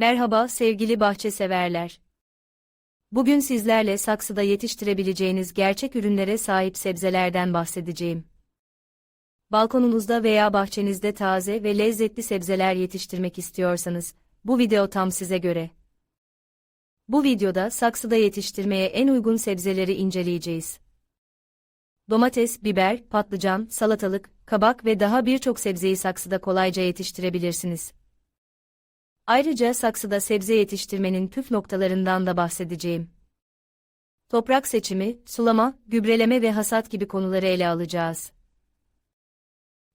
Merhaba sevgili bahçe severler. Bugün sizlerle saksıda yetiştirebileceğiniz gerçek ürünlere sahip sebzelerden bahsedeceğim. Balkonunuzda veya bahçenizde taze ve lezzetli sebzeler yetiştirmek istiyorsanız, bu video tam size göre. Bu videoda saksıda yetiştirmeye en uygun sebzeleri inceleyeceğiz. Domates, biber, patlıcan, salatalık, kabak ve daha birçok sebzeyi saksıda kolayca yetiştirebilirsiniz. Ayrıca saksıda sebze yetiştirmenin püf noktalarından da bahsedeceğim. Toprak seçimi, sulama, gübreleme ve hasat gibi konuları ele alacağız.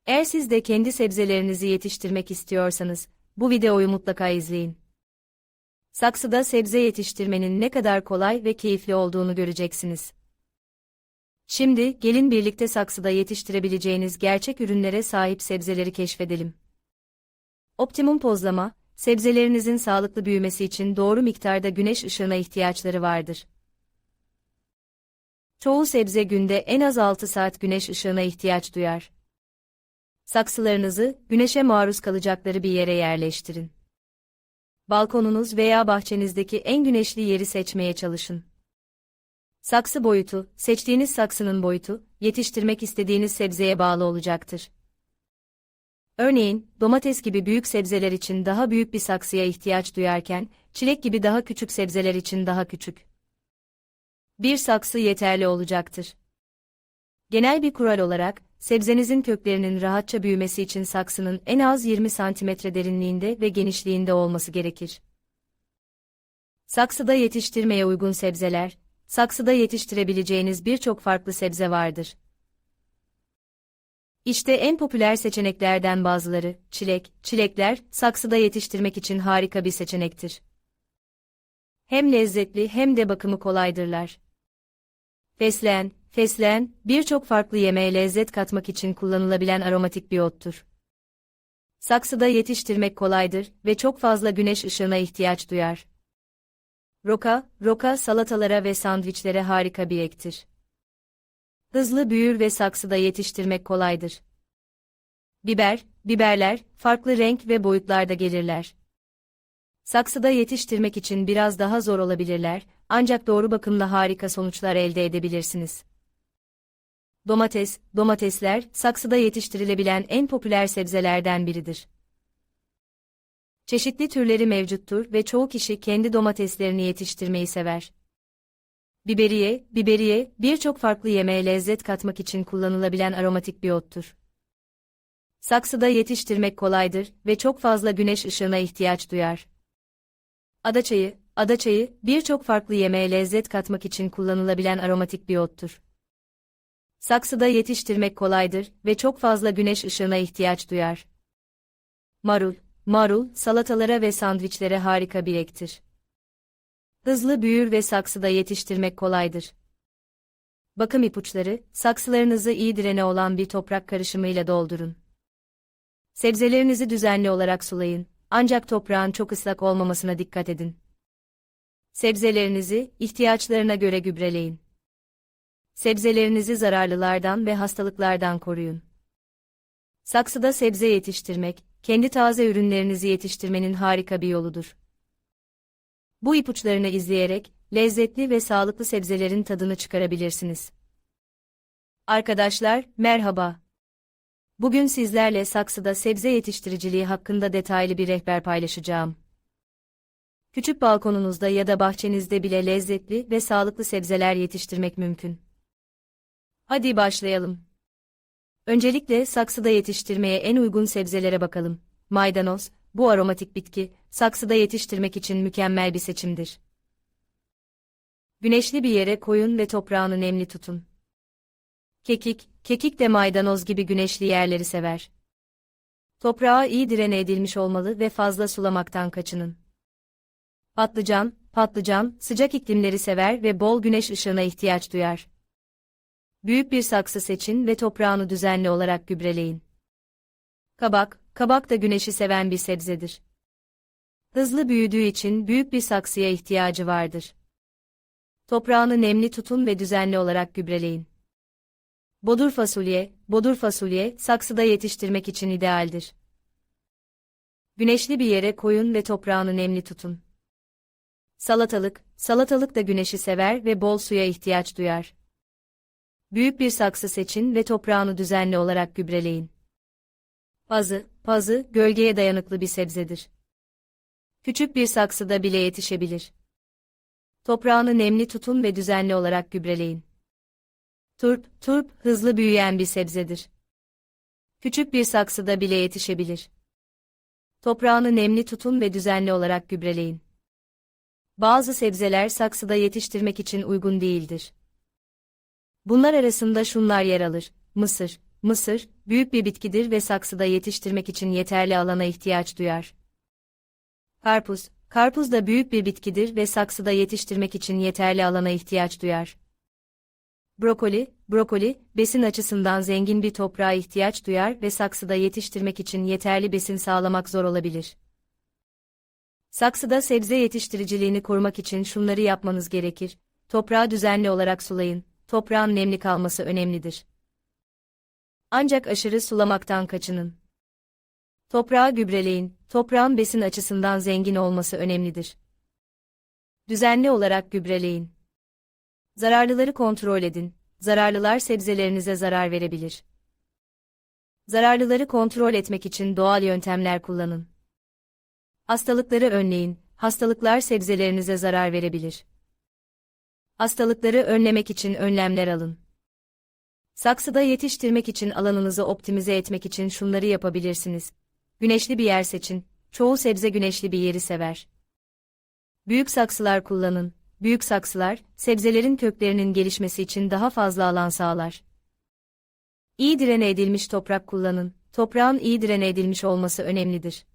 Eğer siz de kendi sebzelerinizi yetiştirmek istiyorsanız, bu videoyu mutlaka izleyin. Saksıda sebze yetiştirmenin ne kadar kolay ve keyifli olduğunu göreceksiniz. Şimdi gelin birlikte saksıda yetiştirebileceğiniz gerçek ürünlere sahip sebzeleri keşfedelim. Optimum pozlama, sebzelerinizin sağlıklı büyümesi için doğru miktarda güneş ışığına ihtiyaçları vardır. Çoğu sebze günde en az 6 saat güneş ışığına ihtiyaç duyar. Saksılarınızı güneşe maruz kalacakları bir yere yerleştirin. Balkonunuz veya bahçenizdeki en güneşli yeri seçmeye çalışın. Saksı boyutu, seçtiğiniz saksının boyutu, yetiştirmek istediğiniz sebzeye bağlı olacaktır. Örneğin, domates gibi büyük sebzeler için daha büyük bir saksıya ihtiyaç duyarken, çilek gibi daha küçük sebzeler için daha küçük. Bir saksı yeterli olacaktır. Genel bir kural olarak, sebzenizin köklerinin rahatça büyümesi için saksının en az 20 cm derinliğinde ve genişliğinde olması gerekir. Saksıda yetiştirmeye uygun sebzeler, saksıda yetiştirebileceğiniz birçok farklı sebze vardır. İşte en popüler seçeneklerden bazıları, çilek, çilekler, saksıda yetiştirmek için harika bir seçenektir. Hem lezzetli hem de bakımı kolaydırlar. Fesleğen, fesleğen, birçok farklı yemeğe lezzet katmak için kullanılabilen aromatik bir ottur. Saksıda yetiştirmek kolaydır ve çok fazla güneş ışığına ihtiyaç duyar. Roka, roka salatalara ve sandviçlere harika bir ektir. Hızlı büyür ve saksıda yetiştirmek kolaydır. Biber, biberler, farklı renk ve boyutlarda gelirler. Saksıda yetiştirmek için biraz daha zor olabilirler, ancak doğru bakımla harika sonuçlar elde edebilirsiniz. Domates, domatesler, saksıda yetiştirilebilen en popüler sebzelerden biridir. Çeşitli türleri mevcuttur ve çoğu kişi kendi domateslerini yetiştirmeyi sever. Biberiye, biberiye, birçok farklı yemeğe lezzet katmak için kullanılabilen aromatik bir ottur. Saksıda yetiştirmek kolaydır ve çok fazla güneş ışığına ihtiyaç duyar. Adaçayı, adaçayı, birçok farklı yemeğe lezzet katmak için kullanılabilen aromatik bir ottur. Saksıda yetiştirmek kolaydır ve çok fazla güneş ışığına ihtiyaç duyar. Marul, marul, salatalara ve sandviçlere harika bir ektir. Hızlı büyür ve saksıda yetiştirmek kolaydır. Bakım ipuçları, saksılarınızı iyi direne olan bir toprak karışımıyla doldurun. Sebzelerinizi düzenli olarak sulayın, ancak toprağın çok ıslak olmamasına dikkat edin. Sebzelerinizi ihtiyaçlarına göre gübreleyin. Sebzelerinizi zararlılardan ve hastalıklardan koruyun. Saksıda sebze yetiştirmek, kendi taze ürünlerinizi yetiştirmenin harika bir yoludur. Bu ipuçlarını izleyerek, lezzetli ve sağlıklı sebzelerin tadını çıkarabilirsiniz. Arkadaşlar, merhaba. Bugün sizlerle saksıda sebze yetiştiriciliği hakkında detaylı bir rehber paylaşacağım. Küçük balkonunuzda ya da bahçenizde bile lezzetli ve sağlıklı sebzeler yetiştirmek mümkün. Hadi başlayalım. Öncelikle saksıda yetiştirmeye en uygun sebzelere bakalım. Maydanoz, bu aromatik bitki, saksıda yetiştirmek için mükemmel bir seçimdir. Güneşli bir yere koyun ve toprağını nemli tutun. Kekik, kekik de maydanoz gibi güneşli yerleri sever. Toprağa iyi direne edilmiş olmalı ve fazla sulamaktan kaçının. Patlıcan, patlıcan, sıcak iklimleri sever ve bol güneş ışığına ihtiyaç duyar. Büyük bir saksı seçin ve toprağını düzenli olarak gübreleyin. Kabak, kabak da güneşi seven bir sebzedir. Hızlı büyüdüğü için büyük bir saksıya ihtiyacı vardır. Toprağını nemli tutun ve düzenli olarak gübreleyin. Bodur fasulye, bodur fasulye, saksıda yetiştirmek için idealdir. Güneşli bir yere koyun ve toprağını nemli tutun. Salatalık, salatalık da güneşi sever ve bol suya ihtiyaç duyar. Büyük bir saksı seçin ve toprağını düzenli olarak gübreleyin. Pazı, pazı, gölgeye dayanıklı bir sebzedir. Küçük bir saksıda bile yetişebilir. Toprağını nemli tutun ve düzenli olarak gübreleyin. Turp, turp, hızlı büyüyen bir sebzedir. Küçük bir saksıda bile yetişebilir. Toprağını nemli tutun ve düzenli olarak gübreleyin. Bazı sebzeler saksıda yetiştirmek için uygun değildir. Bunlar arasında şunlar yer alır. Mısır, mısır, büyük bir bitkidir ve saksıda yetiştirmek için yeterli alana ihtiyaç duyar. Karpuz, karpuz da büyük bir bitkidir ve saksıda yetiştirmek için yeterli alana ihtiyaç duyar. Brokoli, brokoli, besin açısından zengin bir toprağa ihtiyaç duyar ve saksıda yetiştirmek için yeterli besin sağlamak zor olabilir. Saksıda sebze yetiştiriciliğini korumak için şunları yapmanız gerekir. Toprağı düzenli olarak sulayın. Toprağın nemli kalması önemlidir. Ancak aşırı sulamaktan kaçının. Toprağı gübreleyin. Toprağın besin açısından zengin olması önemlidir. Düzenli olarak gübreleyin. Zararlıları kontrol edin. Zararlılar sebzelerinize zarar verebilir. Zararlıları kontrol etmek için doğal yöntemler kullanın. Hastalıkları önleyin. Hastalıklar sebzelerinize zarar verebilir. Hastalıkları önlemek için önlemler alın. Saksıda yetiştirmek için alanınızı optimize etmek için şunları yapabilirsiniz. Güneşli bir yer seçin. Çoğu sebze güneşli bir yeri sever. Büyük saksılar kullanın. Büyük saksılar, sebzelerin köklerinin gelişmesi için daha fazla alan sağlar. İyi direne edilmiş toprak kullanın. Toprağın iyi direne edilmiş olması önemlidir.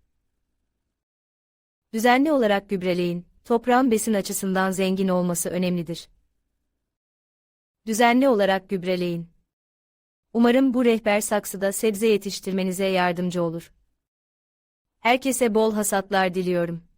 Düzenli olarak gübreleyin. Toprağın besin açısından zengin olması önemlidir. Düzenli olarak gübreleyin. Umarım bu rehber saksıda sebze yetiştirmenize yardımcı olur. Herkese bol hasatlar diliyorum.